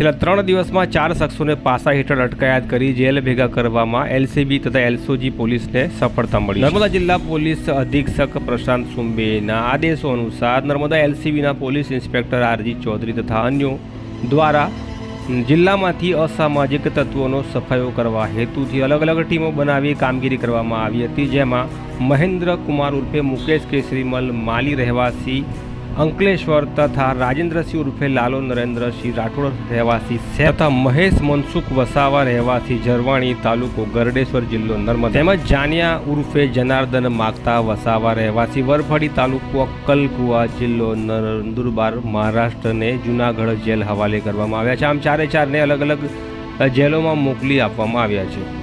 છેલ્લા ત્રણ દિવસમાં ચાર શખ્સોને પાસા હેઠળ અટકાયત કરી જેલ ભેગા કરવામાં એલસીબી તથા એલસોજી પોલીસને સફળતા મળી નર્મદા જિલ્લા પોલીસ અધિક્ષક પ્રશાંત સુંબેના આદેશો અનુસાર નર્મદા એલસીબીના પોલીસ ઇન્સ્પેક્ટર આરજી ચૌધરી તથા અન્યો દ્વારા જિલ્લામાંથી અસામાજિક તત્વોનો સફાયો કરવા હેતુથી અલગ અલગ ટીમો બનાવી કામગીરી કરવામાં આવી હતી, જેમાં મહેન્દ્ર કુમાર ઉર્ફે મુકેશ કેસરીમલ માલી રહેવાસી અંકલેશ્વર તથા રાજેન્દ્રસિંહ ઉર્ફે લાલો નરેન્દ્રસિંહ રાઠોડ રહેવાસી તથા મહેશ મનસુખ વસાવા રહેવાસી જરવાણી તાલુકો ગરડેશ્વર જિલ્લો નર્મદા. તેમજ જાનિયા ઉર્ફે જનાર્દન માગતા વસાવા રહેવાસી વરફડી તાલુકો અક્કલકુવા જિલ્લો નંદુરબાર મહારાષ્ટ્રને જૂનાગઢ જેલ હવાલે કરવામાં આવ્યા છે. આમ ચારે ચારને અલગ અલગ જેલોમાં મોકલી આપવામાં આવ્યા છે.